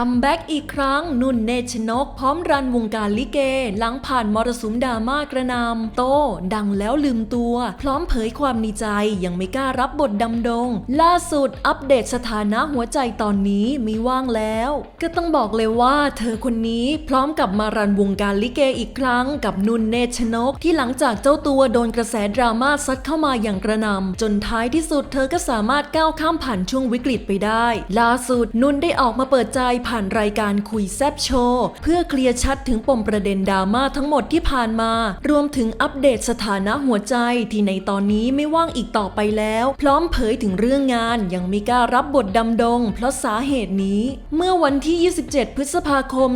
คัมแบ็กอีกครั้ง นุ่นเนชนก พร้อมรันวงการลิเก หลังผ่านมรสุมดราม่ากระนำโต ดังแล้วลืมตัว พร้อมเผยความในใจยังไม่กล้ารับบทดำดง ล่าสุดอัปเดตสถานะหัวใจตอนนี้มีว่างแล้ว ก็ต้องบอกเลยว่าเธอคนนี้พร้อมกับมารันวงการลิเกอีกครั้ง กับนุ่นเนชนก ที่หลังจากเจ้าตัวโดนกระแสดราม่าซัดเข้ามาอย่างกระนำจนท้ายที่สุดเธอก็สามารถก้าวข้ามผ่านช่วงวิกฤตไปได้ ล่าสุดนุ่นได้ออกมาเปิดใจผ่านรายการคุยแซบโชว์เพื่อเคลียร์ชัดถึงปมประเด็นดราม่าทั้งหมดที่ผ่านมา รวมถึงอัปเดตสถานะหัวใจที่ในตอนนี้ไม่ว่างอีกต่อไปแล้ว พร้อมเผยถึงเรื่องงานยังไม่กล้ารับบทดำดง เพราะสาเหตุนี้ เมื่อวันที่ 27 พฤษภาคม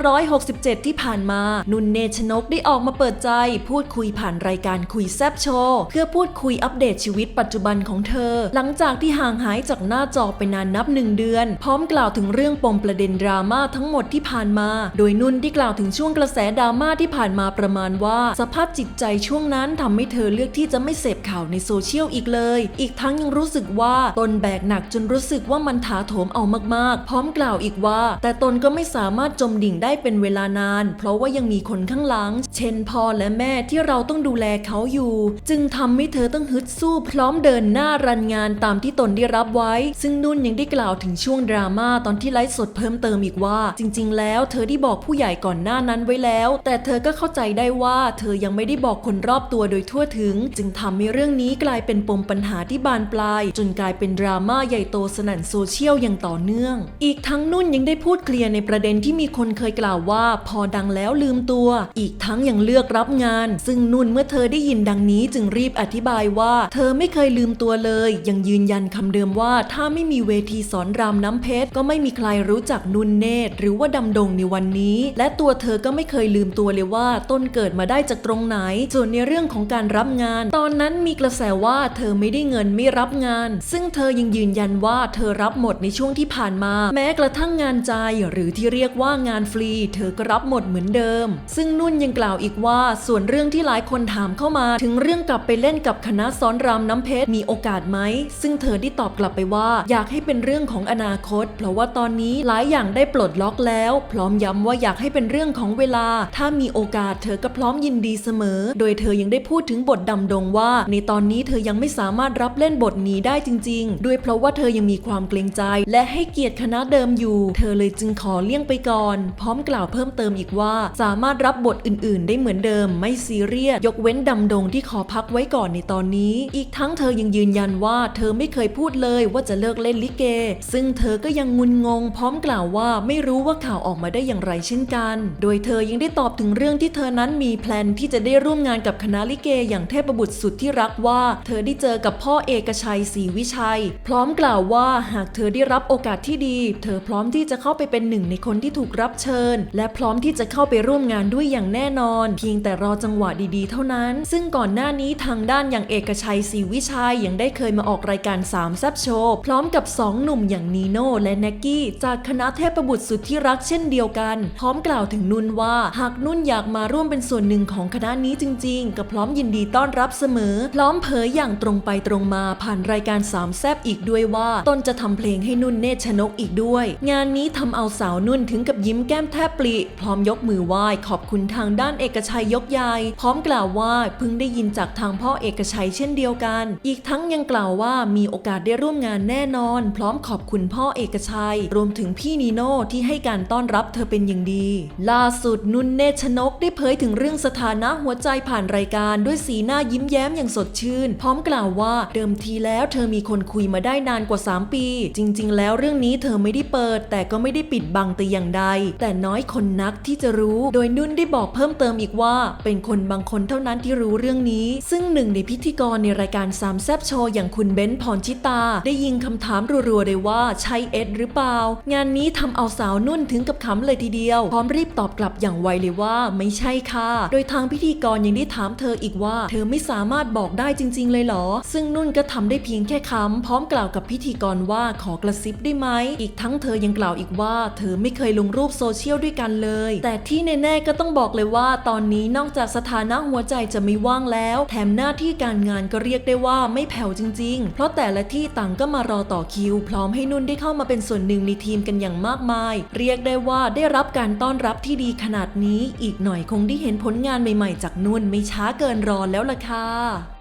2567 ที่ผ่านมา นุ่นเนชนกได้ออกมาเปิดใจ พูดคุยผ่านรายการคุยแซบโชว์เพื่อพูดคุยอัปเดตชีวิตปัจจุบันของเธอ หลังจากที่ห่างหายจากหน้าจอไปนานนับหนึ่งเดือน พร้อมกล่าวถึงเรื่องปมประเด็นดราม่าทั้งหมดที่ผ่านมา โดยนุ่นได้กล่าวถึงช่วงกระแสดราม่าที่ผ่านมาประมาณว่า สภาพจิตใจช่วงนั้นทำให้เธอเลือกที่จะไม่เสพข่าวในโซเชียลอีกเลย อีกทั้งยังรู้สึกว่าตนแบกหนักจนรู้สึกว่ามันถาโถมเอามากๆ พร้อมกล่าวอีกว่า แต่ตนก็ไม่สามารถจมดิ่งได้เป็นเวลานาน เพราะว่ายังมีคนข้างหลัง เช่นพ่อและแม่ที่เราต้องดูแลเขาอยู่ จึงทำให้เธอต้องฮึดสู้พร้อมเดินหน้ารันงานตามที่ตนได้รับไว้ ซึ่งนุ่นยังได้กล่าวถึงช่วงดราม่าตอนที่ไลฟ์สดเพิ่มเติมอีกว่า จริง ๆ แล้วเธอได้บอกผู้ใหญ่ก่อนหน้านั้นไว้แล้ว แต่เธอก็เข้าใจได้ว่า เธอยังไม่ได้บอกคนรอบตัวโดยทั่วถึง จึงทำให้เรื่องนี้กลายเป็นปมปัญหาที่บานปลาย จนกลายเป็นดราม่าใหญ่โตสนั่นโซเชียลอย่างต่อเนื่อง อีกทั้งนุ่นยังได้พูดเคลียร์ในประเด็นที่มีคนเคยกล่าวว่า พอดังแล้วลืมตัว อีกทั้งยังเลือกรับงาน ซึ่งนุ่นเมื่อเธอได้ยินดังนี้จึงรีบอธิบายว่า เธอไม่เคยลืมตัวเลย ยังยืนยันคำเดิมว่าถ้าไม่มีเวทีสอนรามน้ำเพชรก็ไม่มีใครรู้จักนุ่นเนตรหรือว่าดำดงในวันนี้ และตัวเธอก็ไม่เคยลืมตัวเลยว่าต้นเกิดมาได้จากตรงไหน ส่วนในเรื่องของการรับงาน ตอนนั้นมีกระแสว่าเธอไม่ได้เงินไม่รับงาน ซึ่งเธอยังยืนยันว่าเธอรับหมดในช่วงที่ผ่านมา แม้กระทั่งงานใจหรือที่เรียกว่างานฟรี เธอก็รับหมดเหมือนเดิม ซึ่งนุ่นยังกล่าวอีกว่าส่วนเรื่องที่หลายคนถามเข้ามา ถึงเรื่องกลับไปเล่นกับคณะซ้อนรามน้ำเพชรมีโอกาสไหมซึ่งเธอได้ตอบกลับไปว่า อยากให้เป็นเรื่องของอนาคต เพราะว่าตอนนี้นี้หลายอย่างได้ปลดล็อกแล้ว พร้อมย้ำว่าอยากให้เป็นเรื่องของเวลา ถ้ามีโอกาสเธอก็พร้อมยินดีเสมอ โดยเธอยังได้พูดถึงบทดำดงว่า ในตอนนี้เธอยังไม่สามารถรับเล่นบทนี้ได้จริง ๆ ด้วยเพราะว่าเธอยังมีความเกรงใจ และให้เกียรติคณะเดิมอยู่ เธอเลยจึงขอเลี่ยงไปก่อน พร้อมกล่าวเพิ่มเติมอีกว่า สามารถรับบทอื่น ๆ ได้เหมือนเดิม ไม่ซีเรียสยกเว้นดำดงที่ขอพักไว้ก่อนในตอนนี้ อีกทั้งเธอยังยืนยันว่า เธอไม่เคยพูดเลยว่าจะเลิกเล่นลิเก ซึ่งเธอก็ยังงุนงงพร้อมกล่าวว่าไม่รู้ว่าข่าวออกมาได้อย่างไรเช่นกัน โดยเธอยังได้ตอบถึงเรื่องที่เธอนั้นมีแพลนที่จะได้ร่วมงานกับคณะลิเกอย่างเทพบุตรสุดที่รักว่า เธอได้เจอกับพ่อเอกชัยศรีวิชัย พร้อมกล่าวว่าหากเธอได้รับโอกาสที่ดี เธอพร้อมที่จะเข้าไปเป็นหนึ่งในคนที่ถูกรับเชิญ และพร้อมที่จะเข้าไปร่วมงานด้วยอย่างแน่นอน เพียงแต่รอจังหวะดีๆ เท่านั้น ซึ่งก่อนหน้านี้ทางด้านอย่างเอกชัยศรีวิชัยยังได้เคยมาออกรายการสามแซบโชว์พร้อมกับสองหนุ่มอย่างนีโน่และแน็กกี้จากคณะเทพบุตรสุดที่รักเช่นเดียวกัน พร้อมกล่าวถึงนุ่นว่า หากนุ่นอยากมาร่วมเป็นส่วนหนึ่งของคณะนี้จริง ๆ ก็พร้อมยินดีต้อนรับเสมอ พร้อมเผยอย่างตรงไปตรงมาผ่านรายการสามแซบอีกด้วยว่าตนจะทำเพลงให้นุ่นเนตชนกอีกด้วย งานนี้ทำเอาสาวนุ่นถึงกับยิ้มแก้มแทบปลิพร้อมยกมือไหว้ขอบคุณทางด้านเอกชัยยกใหญ่พร้อมกล่าวว่าเพิ่งได้ยินจากทางพ่อเอกชัยเช่นเดียวกัน อีกทั้งยังกล่าวว่ามีโอกาสได้ร่วมงานแน่นอน พร้อมขอบคุณพ่อเอกชัยรวมถึงพี่นีโน่ที่ให้การต้อนรับเธอเป็นอย่างดี ล่าสุดนุ่นเนชนกได้เผยถึงเรื่องสถานะหัวใจผ่านรายการด้วยสีหน้ายิ้มแย้มอย่างสดชื่น พร้อมกล่าวว่าเดิมทีแล้วเธอมีคนคุยมาได้นานกว่า 3 ปี จริง ๆ แล้วเรื่องนี้เธอไม่ได้เปิด แต่ก็ไม่ได้ปิดบังแต่อย่างใด แต่น้อยคนนักที่จะรู้ โดยนุ่นได้บอกเพิ่มเติมอีกว่า เป็นคนบางคนเท่านั้นที่รู้เรื่องนี้ ซึ่งหนึ่งในพิธีกรในรายการสามแซบโชว์อย่างคุณเบนซ์พรชิตา ได้ยิงคำถามรัวๆเลยว่าใช่เอ็ดหรือเปล่างานนี้ทำเอาสาวนุ่นถึงกับขำเลยทีเดียว พร้อมรีบตอบกลับอย่างไวเลยว่าไม่ใช่ค่ะ โดยทางพิธีกรยังได้ถามเธออีกว่า เธอไม่สามารถบอกได้จริง ๆ เลยเหรอ ซึ่งนุ่นก็ทำได้เพียงแค่คำพร้อมกล่าวกับพิธีกรว่าขอกระซิบได้ไหม อีกทั้งเธอยังกล่าวอีกว่า เธอไม่เคยลงรูปโซเชียลด้วยกันเลย แต่ที่แน่ๆก็ต้องบอกเลยว่า ตอนนี้นอกจากสถานะหัวใจจะไม่ว่างแล้ว แถมหน้าที่การงานก็เรียกได้ว่าไม่แผ่วจริง ๆ เพราะแต่ละที่ต่างก็มารอต่อคิว พร้อมให้นุ่นได้เข้ามาเป็นส่วนหนึ่งในทีทีมกันอย่างมากมาย เรียกได้ว่าได้รับการต้อนรับที่ดีขนาดนี้ อีกหน่อยคงได้เห็นผลงานใหม่ๆ จากนุ่นไม่ช้าเกินรอแล้วล่ะค่ะ